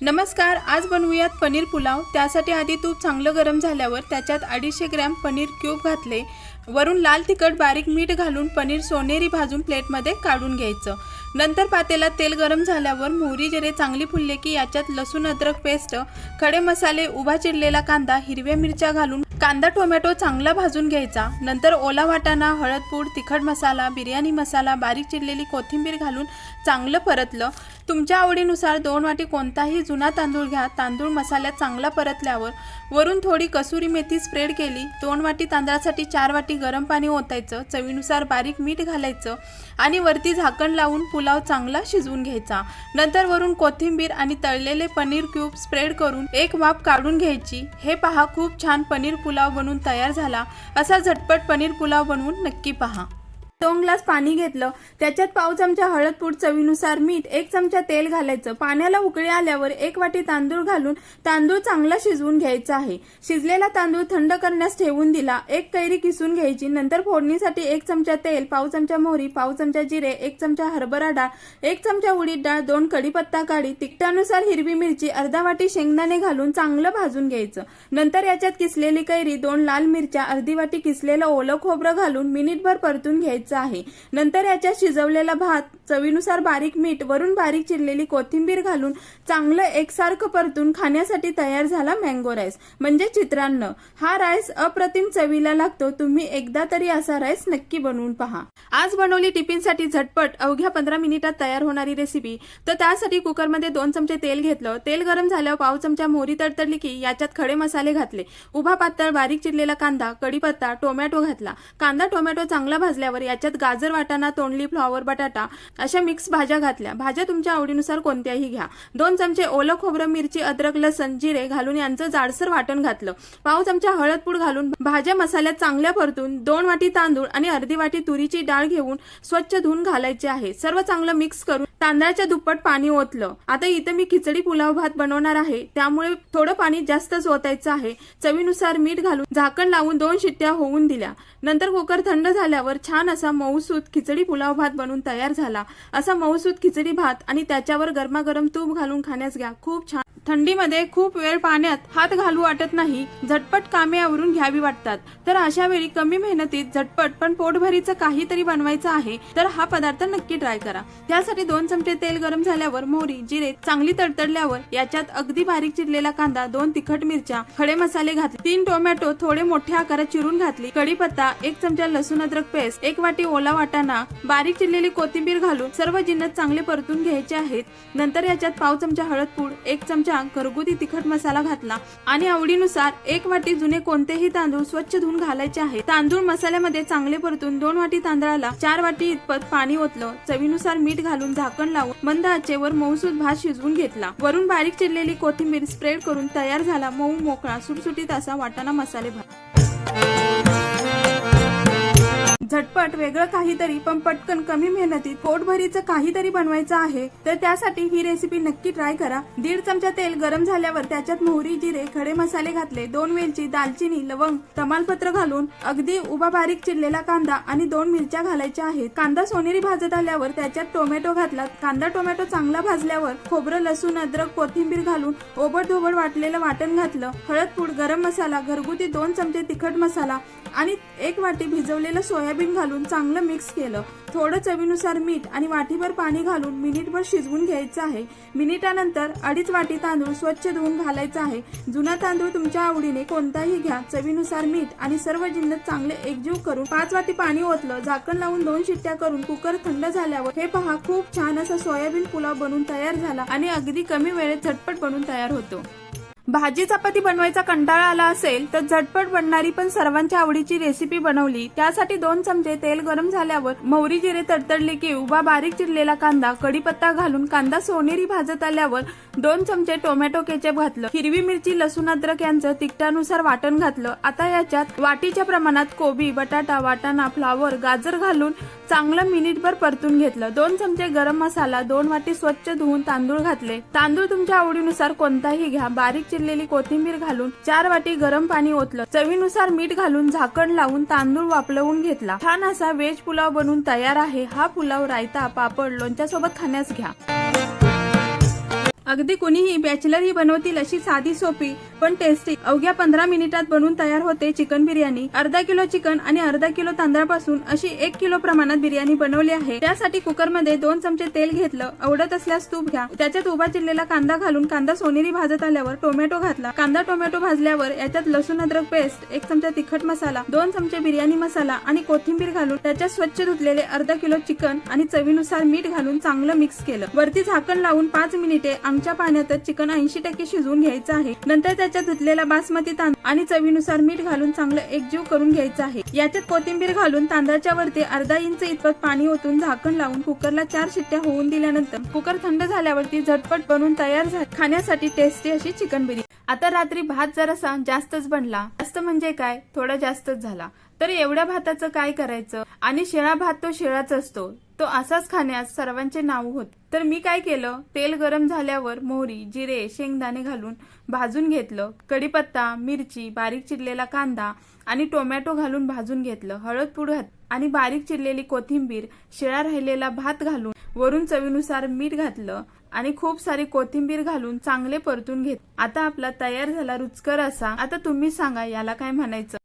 नमस्कार आज बनवूयात पनीर पुलाव. त्यासाठी आधी तूप चांगलं गरम झाल्यावर त्याच्यात अडीचशे ग्रॅम पनीर क्यूब घातले. वरून लाल तिखट बारीक मीठ घालून पनीर सोनेरी भाजून प्लेटमध्ये काढून घ्यायचं. नंतर पातेला तेल गरम झाल्यावर मोहरी जिरे चांगली फुलले की याच्यात लसूण अद्रक पेस्ट खडे मसाले उभा चिरलेला कांदा हिरव्या मिरच्या घालून कांदा टोमॅटो चांगला भाजून घ्यायचा. नंतर ओला वाटाणा हळदपूड तिखट मसाला बिर्याणी मसाला बारीक चिरलेली कोथिंबीर घालून चांगलं परतलं. तुमच्या आवडीनुसार दोन वाटी कोणताही जुना तांदूळ घ्या. तांदूळ मसाल्यात चांगला परतल्यावर वरून थोडी कसुरी मेथी स्प्रेड केली. दोन वाटी तांदळासाठी चार वाटी गरम पाणी ओतायचं. चवीनुसार बारीक मीठ घालायचं आणि वरती झाकण लावून पुलाव चांगला शिजवून घ्यायचा. नंतर वरून कोथिंबीर आणि तळलेले पनीर क्यूब स्प्रेड करून एक वाफ काढून घ्यायची. हे पहा खूप छान पनीर पुलाव बनवून तयार झाला. असा झटपट पनीर पुलाव बनवून नक्की पहा. दोन ग्लास पाणी घेतलं. त्याच्यात पाव चमचा हळद पूड चवीनुसार मीठ एक चमचा तेल घालायचं. पाण्याला उकळी आल्यावर एक वाटी तांदूळ घालून तांदूळ चांगला शिजवून घ्यायचा आहे. शिजलेला तांदूळ थंड करण्यास ठेवून दिला. एक कैरी किसून घ्यायची. नंतर फोडणीसाठी एक चमचा तेल पाव चमचा मोहरी पाव चमचा जिरे एक चमचा हरभरा डाळ एक चमचा उडीद डाळ दोन कढीपत्ता काढी तिखटानुसार हिरवी मिरची अर्धा वाटी शेंगदाणे घालून चांगलं भाजून घ्यायचं. नंतर याच्यात किसलेली कैरी दोन लाल मिरच्या अर्धी वाटी किसलेलं ओलं खोबरं घालून मिनिटभर परतून घ्यायचं. आहे. नंतर याच्यात शिजवलेला भात चवीनुसार बारीक मीठ वरून बारीक चिरलेली कोथिंबीर घालून चांगलं एकसारखं परतून खाण्यासाठी तयार झाला मँगो राईस म्हणजे चित्रान्न. हा राईस अप्रतिम चवीला लागतो. तुम्ही एकदा तरी असा राईस नक्की बनवून पहा. आज बनवली टिफिनसाठी झटपट अवघ्या पंधरा मिनिटात तयार होणारी रेसिपी तर त्यासाठी कुकरमध्ये दोन चमचे तेल घेतलं. तेल गरम झाल्यावर पाव चमचा मोहरी तडतडली की याच्यात खडे मसाले घातले. उभा पातळ बारीक चिरलेला कांदा कडीपत्ता टोमॅटो घातला. कांदा टोमॅटो चांगला भाजल्यावर याच्यात गाजर वाटाणा तोंडली फ्लॉवर बटाटा अशा मिक्स भाज्या घातल्या. भाज्या तुमच्या आवडीनुसार कोणत्याही घ्या. दोन चमचे ओलं खोबरं मिरची अद्रक लसण जिरे घालून यांचं जाडसर वाटण घातलं. पाव चमचा हळद पूड घालून भाज्या मसाल्यात चांगल्या परतून दोन वाटी तांदूळ आणि अर्धी वाटी तुरीची डाळ घेऊन स्वच्छ धुवून घालायची आहे. सर्व चांगलं मिक्स करून तांदळाच्या दुप्पट पाणी ओतलं. आता इथं मी खिचडी पुलाव भात बनवणार आहे. त्यामुळे थोडं पाणी जास्तच ओतायचं आहे. चवीनुसार मीठ घालून झाकण लावून दोन शिट्ट्या होऊन दिल्या. नंतर कुकर थंड झाल्यावर छान असा मऊसूत खिचडी पुलाव भात बनवून तयार झाला. असा मऊसूत खिचडी भात आणि त्याच्यावर गरमागरम तूप घालून खाण्यास घ्या. खूप छान थंडीमध्ये खूप वेळ पाण्यात हात घालू वाटत नाही झटपट कामे आवरून घ्यावी वाटतात. तर अशा वेळी कमी मेहनतीत झटपट पण पोटभरीचं काहीतरी बनवायचं आहे तर हा पदार्थ नक्की ट्राय करा. त्यासाठी दोन चमचे तेल गरम झाल्यावर मोहरी जिरे चांगली तडतडल्यावर याच्यात अगदी बारीक चिरलेला कांदा दोन तिखट मिरच्या खडे मसाले घातले तीन टोमॅटो थोडे मोठ्या आकारात चिरून घातली कढीपत्ता एक चमचा लसूण अद्रक पेस्ट एक वाटी ओला वाटाणा बारीक चिरलेली कोथिंबीर घालून सर्व जिन्नस चांगले परतून घ्यायचे आहेत. नंतर याच्यात पाव चमचा हळद पूड एक चमचा घरगुती तिखट मसाला घातला. आणि आवडीनुसार एक वाटी जुने कोणतेही तांदूळ स्वच्छ धुवून घालायचे आहे. तांदूळ मसाल्यामध्ये चांगले परतून दोन वाटी तांदळाला चार वाटी इतपत पाणी ओतलं. चवीनुसार मीठ घालून झाकण लावून मंद आचेवर मऊसूत भात शिजवून घेतला. वरून बारीक चिरलेली कोथिंबीर स्प्रेड करून तयार झाला मऊ मोकळा सुटसुटीत असा वाटाणा मसाले भात झटपट वेगळं काहीतरी पण पटकन कमी मेहनतीत पोटभरीचं काहीतरी बनवायचं आहे तर त्यासाठी ही रेसिपी नक्की ट्राय करा. दीड चमचा तेल गरम झाल्यावर त्याच्यात मोहरी जिरे खडे मसाले घातले दोन वेलची दालचिनी लवंग तमालपत्र घालून अगदी उभा बारीक चिरलेला कांदा आणि दोन मिरच्या घालायच्या आहेत. कांदा सोनेरी भाजत आल्यावर त्याच्यात टोमॅटो घातला. कांदा टोमॅटो चांगला भाजल्यावर खोबरं लसूण अद्रक कोथिंबीर घालून ओबड धोबड वाटलेलं वाटण घातलं. हळद पूड गरम मसाला घरगुती दोन चमचे तिखट मसाला आणि एक वाटी भिजवलेलं सोयाबीन घालून चांगलं मिक्स केलं. थोडं चवीनुसार मीठ आणि वाटीभर पाणी घालून मिनिटभर शिजवून घ्यायचं आहे. मिनिटानंतर अडीच वाटी तांदूळ स्वच्छ धुवून घालायचा आहे. जुना तांदूळ तुमच्या आवडीने कोणताही घ्या. चवीनुसार मीठ आणि सर्व जिन्नत चांगले एकजीव करून पाच वाटी पाणी ओतलं. झाकण लावून दोन शिट्ट्या करून कुकर थंड झाल्यावर हे पहा खूप छान असा सोयाबीन पुलाव बनून तयार झाला आणि अगदी कमी वेळेत झटपट बनून तयार होतो. भाजी चपाती बनवायचा कंटाळा आला असेल तर झटपट बनणारी पण सर्वांच्या आवडीची रेसिपी बनवली. त्यासाठी दोन चमचे तेल गरम झाल्यावर मोहरी जिरे तडतडले की उभा बारीक चिरलेला कांदा कढीपत्ता घालून कांदा सोनेरी भाजत आल्यावर दोन चमचे टोमॅटो केचप घातलं. हिरवी मिरची लसूण अद्रक यांचं तिखटानुसार वाटण घातलं. आता याच्यात वाटीच्या प्रमाणात कोबी बटाटा वाटाणा फ्लावर गाजर घालून चांगलं मिनिटभर परतून घेतलं. दोन चमचे गरम मसाला दोन वाटी स्वच्छ धुवून तांदूळ घातले. तांदूळ तुमच्या आवडीनुसार कोणताही घ्या. बारीक चिरलेली कोथिंबीर घालून चार वाटी गरम पाणी ओतलं. चवीनुसार मीठ घालून झाकण लावून तांदूळ वापलवून घेतला. छान असा व्हेज पुलाव बनवून तयार आहे. हा पुलाव रायता पापड लोणच्यासोबत खाण्यास घ्या. अगदी कुणीही बॅचलर ही बनवतील अशी साधी सोपी पण टेस्टी अवघ्या पंधरा मिनिटात बनवून तयार होते चिकन बिर्याणी. अर्धा किलो चिकन आणि अर्धा किलो तांदळापासून अशी एक किलो प्रमाणात बिर्याणी बनवली आहे. त्यासाठी कुकरमध्ये दोन चमचे तेल घेतलं. आवडत असल्यास तूप घ्या. त्याच्यात उभा चिरलेला कांदा घालून कांदा सोनेरी भाजत आल्यावर टोमॅटो घातला. कांदा टोमॅटो भाजल्यावर याच्यात लसूण अद्रक पेस्ट एक चमचा तिखट मसाला दोन चमचे बिर्याणी मसाला आणि कोथिंबीर घालून त्याच्यात स्वच्छ धुतलेले अर्धा किलो चिकन आणि चवीनुसार मीठ घालून चांगलं मिक्स केलं. वरती झाकण लावून पाच मिनिटे आमच्या पाण्यातच चिकन ऐंशी टक्के शिजवून घ्यायचं आहे. नंतर त्याच्यात धुतलेला बासमती तांदूळ आणि चवीनुसार मीठ घालून चांगलं एकजीव करून घ्यायचं आहे. याच्यात कोथिंबीर घालून तांदळाच्या वरती अर्धा इंच इतपत पाणी ओतून झाकण लावून कुकरला चार शिट्ट्या होऊन दिल्यानंतर कुकर थंड झाल्यावरती झटपट बनून तयार झाली खाण्यासाठी टेस्टी अशी चिकन बिर्याणी. आता रात्री भात जरासा जास्तच बनला. जास्त म्हणजे काय? थोडा जास्तच झाला. तर एवढ्या भाताचं काय करायचं? आणि शिळा भात तो शिळाच असतो. तो असाच खाण्यास सर्वांचे नाव होत. तर मी काय केलं? तेल गरम झाल्यावर मोहरी जिरे शेंगदाणे घालून भाजून घेतलं. कडीपत्ता मिरची बारीक चिरलेला कांदा आणि टोमॅटो घालून भाजून घेतलं. हळद पूड घात आणि बारीक चिरलेली कोथिंबीर शिळा राहिलेला भात घालून वरून चवीनुसार मीठ घातलं आणि खूप सारी कोथिंबीर घालून चांगले परतून घेत आता आपला तयार झाला रुचकर असा. आता तुम्ही सांगा याला काय म्हणायचं?